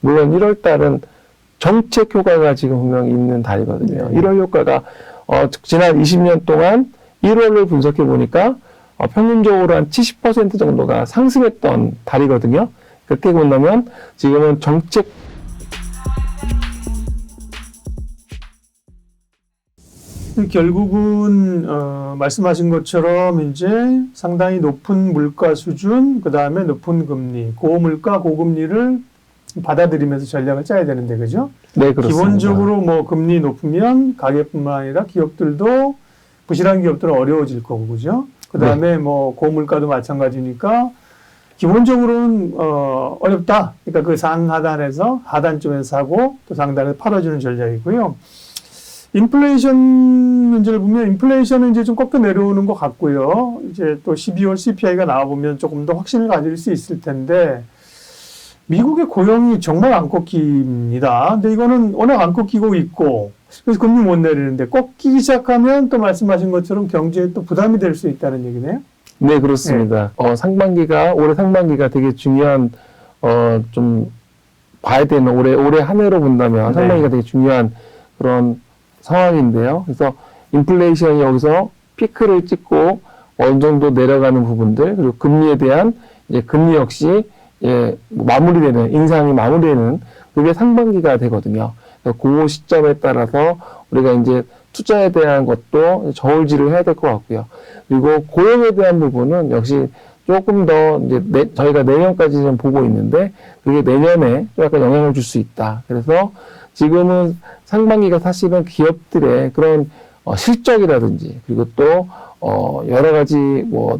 물론 1월 달은 정책 효과가 지금 분명히 있는 달이거든요. 네. 1월 효과가 어, 지난 20년 동안 1월을 분석해 보니까 어, 평균적으로 한 70% 정도가 상승했던 달이거든요. 그렇게 본다면 지금은 정책 결국은 어, 말씀하신 것처럼 이제 상당히 높은 물가 수준, 그 다음에 높은 금리, 고물가 고금리를 받아들이면서 전략을 짜야 되는데 그죠? 네 그렇습니다. 기본적으로 뭐 금리 높으면 가게뿐만 아니라 기업들도 부실한 기업들은 어려워질 거고 그죠? 그 다음에 뭐 고물가도 마찬가지니까 기본적으로는 어, 어렵다. 그러니까 그 상하단에서 하단 쪽에서 사고 또 상단에서 팔아주는 전략이고요. 인플레이션 문제를 보면 인플레이션은 이제 좀 꺾여 내려오는 것 같고요. 이제 또 12월 CPI가 나와 보면 조금 더 확신을 가질 수 있을 텐데 미국의 고용이 정말 안 꺾입니다. 근데 이거는 워낙 안 꺾이고 있고 그래서 금리 못 내리는데 꺾이기 시작하면 또 말씀하신 것처럼 경제에 또 부담이 될 수 있다는 얘기네요. 네, 그렇습니다. 어, 상반기가, 올해 상반기가 되게 중요한, 어, 좀, 봐야 되는, 올해, 올해 한 해로 본다면 네. 상반기가 되게 중요한 그런 상황인데요. 그래서 인플레이션이 여기서 피크를 찍고 어느 정도 내려가는 부분들, 그리고 금리에 대한 이제 금리 역시, 예, 뭐 마무리되는, 인상이 마무리되는 그게 상반기가 되거든요. 그래서 그 시점에 따라서 우리가 이제 투자에 대한 것도 저울질을 해야 될 것 같고요. 그리고 고용에 대한 부분은 역시 조금 더 이제 내- 저희가 내년까지 좀 보고 있는데 그게 내년에 좀 약간 영향을 줄 수 있다. 그래서 지금은 상반기가 사실은 기업들의 그런 어, 실적이라든지 그리고 또 어, 여러 가지 뭐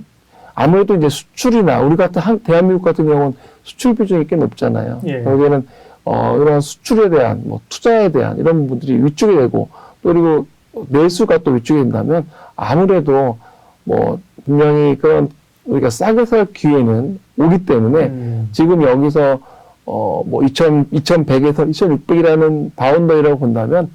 아무래도 이제 수출이나 우리 같은 한, 대한민국 같은 경우는 수출 비중이 꽤 높잖아요. 예. 거기에는 어, 이런 수출에 대한 뭐 투자에 대한 이런 부분들이 위축이 되고 또 그리고 내수가 또 위축이 된다면 아무래도 뭐 분명히 그런 우리가 싸게 살 기회는 오기 때문에 음. 지금 여기서 어뭐 2,000, 2,100에서 2,600이라는 바운더리라고 본다면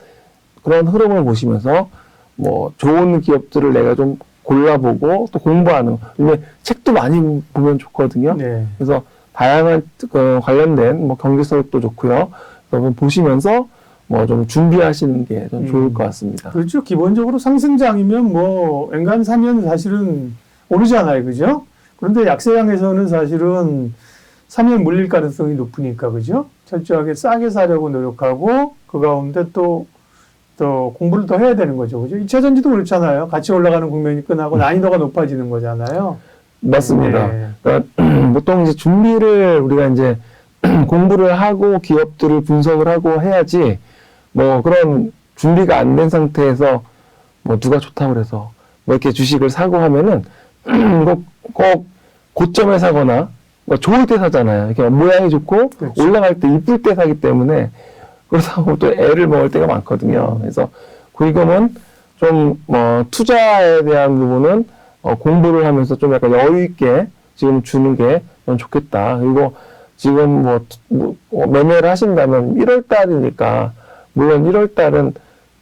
그런 흐름을 보시면서 뭐 좋은 기업들을 내가 좀 골라보고 또 공부하는 왜냐면 책도 많이 보면 좋거든요. 네. 그래서 다양한 그 관련된 뭐 경제서도 좋고요. 그래서 보시면서 뭐 좀 준비하시는 게좀 좋을 음. 것 같습니다. 그렇죠. 기본적으로 상승장이면 뭐 엔간 사면 사실은 오르잖아요. 그죠? 그런데 약세장에서는 사실은 사면 물릴 가능성이 높으니까 그죠? 철저하게 싸게 사려고 노력하고 그 가운데 또, 또 공부를 더 해야 되는 거죠. 그죠? 2차 전지도 그렇잖아요. 같이 올라가는 국면이 끝나고 난이도가 높아지는 거잖아요. 맞습니다. 네. 그러니까 보통 이제 준비를 우리가 이제 공부를 하고 기업들을 분석을 하고 해야지 뭐 그런 준비가 안 된 상태에서 뭐 누가 좋다고 그래서 뭐 이렇게 주식을 사고 하면은 꼭, 꼭 고점에 사거나 뭐 좋을 때 사잖아요. 이렇게 모양이 좋고 그렇죠. 올라갈 때 이쁠 때 사기 때문에 그렇다고 또 애를 먹을 때가 많거든요. 그래서 지금은 좀뭐 투자에 대한 부분은 어, 공부를 하면서 좀 약간 여유 있게 지금 주는 게좀 좋겠다. 그리고 지금 뭐, 투- 뭐, 어, 매매를 하신다면 1월 달이니까 물론 1월 달은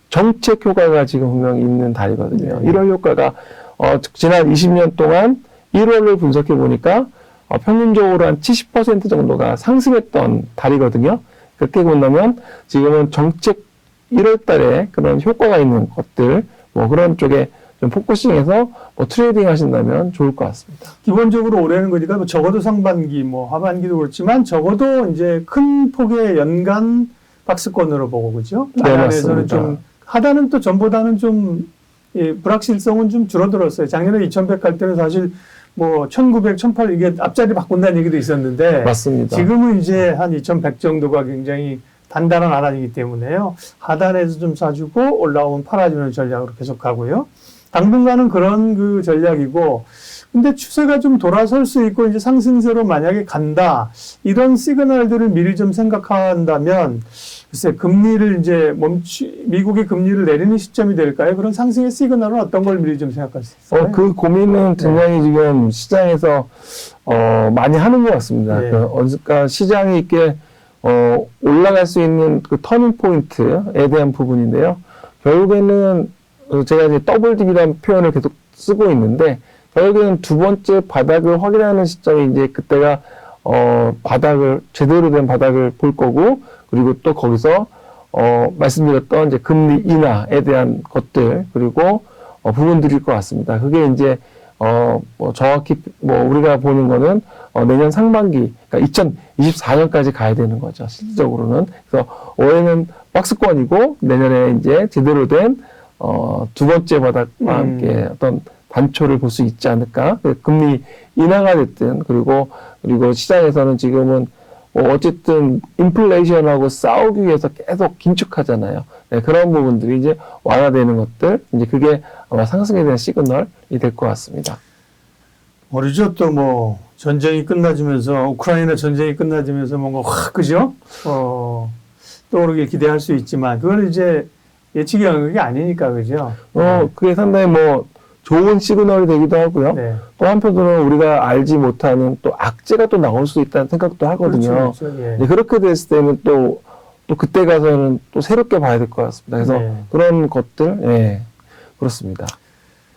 정책 효과가 지금 분명히 있는 달이거든요. 네. 1월 효과가 어, 지난 20년 동안 1월을 분석해 보니까 어, 평균적으로 한 70% 정도가 상승했던 달이거든요. 그렇게 본다면 지금은 정책 1월 달에 그런 효과가 있는 것들 뭐 그런 쪽에 좀 포커싱해서 뭐 트레이딩 하신다면 좋을 것 같습니다. 기본적으로 올해는 그러니까 뭐 적어도 상반기, 뭐 하반기도 그렇지만 적어도 이제 큰 폭의 연간 박스권으로 보고 그죠? 네, 맞습니다. 좀 하단은 또 전보다는 좀 예, 불확실성은 좀 줄어들었어요. 작년에 2,100 갈 때는 사실 뭐 1,900, 1,800 이게 앞자리 바꾼다는 얘기도 있었는데 맞습니다. 지금은 이제 한 2,100 정도가 굉장히 단단한 하단이기 때문에요. 하단에서 좀 사주고 올라오면 팔아주는 전략으로 계속 가고요. 당분간은 그런 그 전략이고, 근데 추세가 좀 돌아설 수 있고 이제 상승세로 만약에 간다 이런 시그널들을 미리 좀 생각한다면 글쎄 금리를 이제 멈추 미국의 금리를 내리는 시점이 될까요? 그런 상승의 시그널은 어떤 걸 미리 좀 생각할 수 있어요? 어, 그 고민은 굉장히 지금 시장에서 어, 많이 하는 것 같습니다. 네. 그 어디까 시장이 있게 어, 올라갈 수 있는 그 터닝 포인트에 대한 부분인데요. 결국에는 어, 제가 이제 더블 딥이라는 표현을 계속 쓰고 있는데 결국에는 두 번째 바닥을 확인하는 시점이 이제 그때가 어, 바닥을 제대로 된 바닥을 볼 거고 그리고 또 거기서 어, 말씀드렸던 이제 금리 인하에 대한 것들 그리고 어, 부분들일 것 같습니다. 그게 이제 어, 뭐 정확히 뭐 우리가 보는 거는 어, 내년 상반기, 그러니까 2024년까지 가야 되는 거죠. 실질적으로는. 그래서 올해는 박스권이고 내년에 이제 제대로 된 어, 두 번째 바닥과 음. 함께 어떤 단초를 볼 수 있지 않을까. 그 금리 인하가 됐든 그리고 그리고 시장에서는 지금은 뭐 어쨌든 인플레이션하고 싸우기 위해서 계속 긴축하잖아요. 네, 그런 부분들이 이제 완화되는 것들, 이제 그게 아마 상승에 대한 시그널이 될 것 같습니다. 모르죠. 또 뭐 전쟁이 끝나지면서 우크라이나 전쟁이 끝나지면서 뭔가 확 그죠? 어, 떠오르게 기대할 수 있지만 그건 이제 예측 영역이 아니니까 그죠? 어, 그게 상당히 뭐 좋은 시그널이 되기도 하고요. 네. 또 한편으로는 우리가 알지 못하는 또 악재가 또 나올 수 있다는 생각도 하거든요. 그렇죠. 그렇죠. 예. 그렇게 됐을 때는 또, 또 그때 가서는 또 새롭게 봐야 될 것 같습니다. 그래서 네. 그런 것들, 예, 그렇습니다.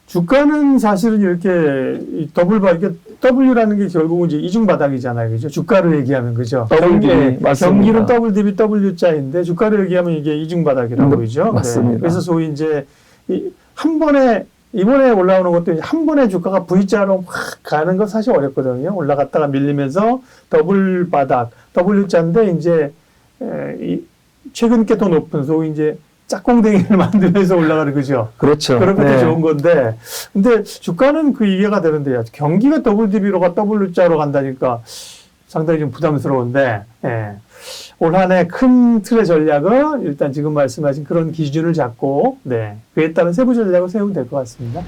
주가는 사실은 이렇게 이 더블 바 이게 W라는 게 결국은 이제 이중 바닥이잖아요, 그죠? 주가를 얘기하면 그죠? 더블 경기. 경기는 더블 DB W자인데 주가를 얘기하면 이게 이중 바닥이라고 네, 그죠? 맞습니다. 그래서 소위 이제 이, 한 번에 이번에 올라오는 것도 이제 한 번에 주가가 V자로 확 가는 건 사실 어렵거든요. 올라갔다가 밀리면서 더블 바닥, W자인데 이제 에, 이, 최근 게 더 높은 소위 이제 짝꿍댕이를 만들면서 올라가는 거죠. 그렇죠. 그런 것도 네. 좋은 건데, 근데 주가는 그 이해가 되는데요. 경기가 WDB로가 W자로 간다니까 상당히 좀 부담스러운데, 예. 올 한 해 큰 틀의 전략은 일단 지금 말씀하신 그런 기준을 잡고, 네. 그에 따른 세부 전략을 세우면 될 것 같습니다.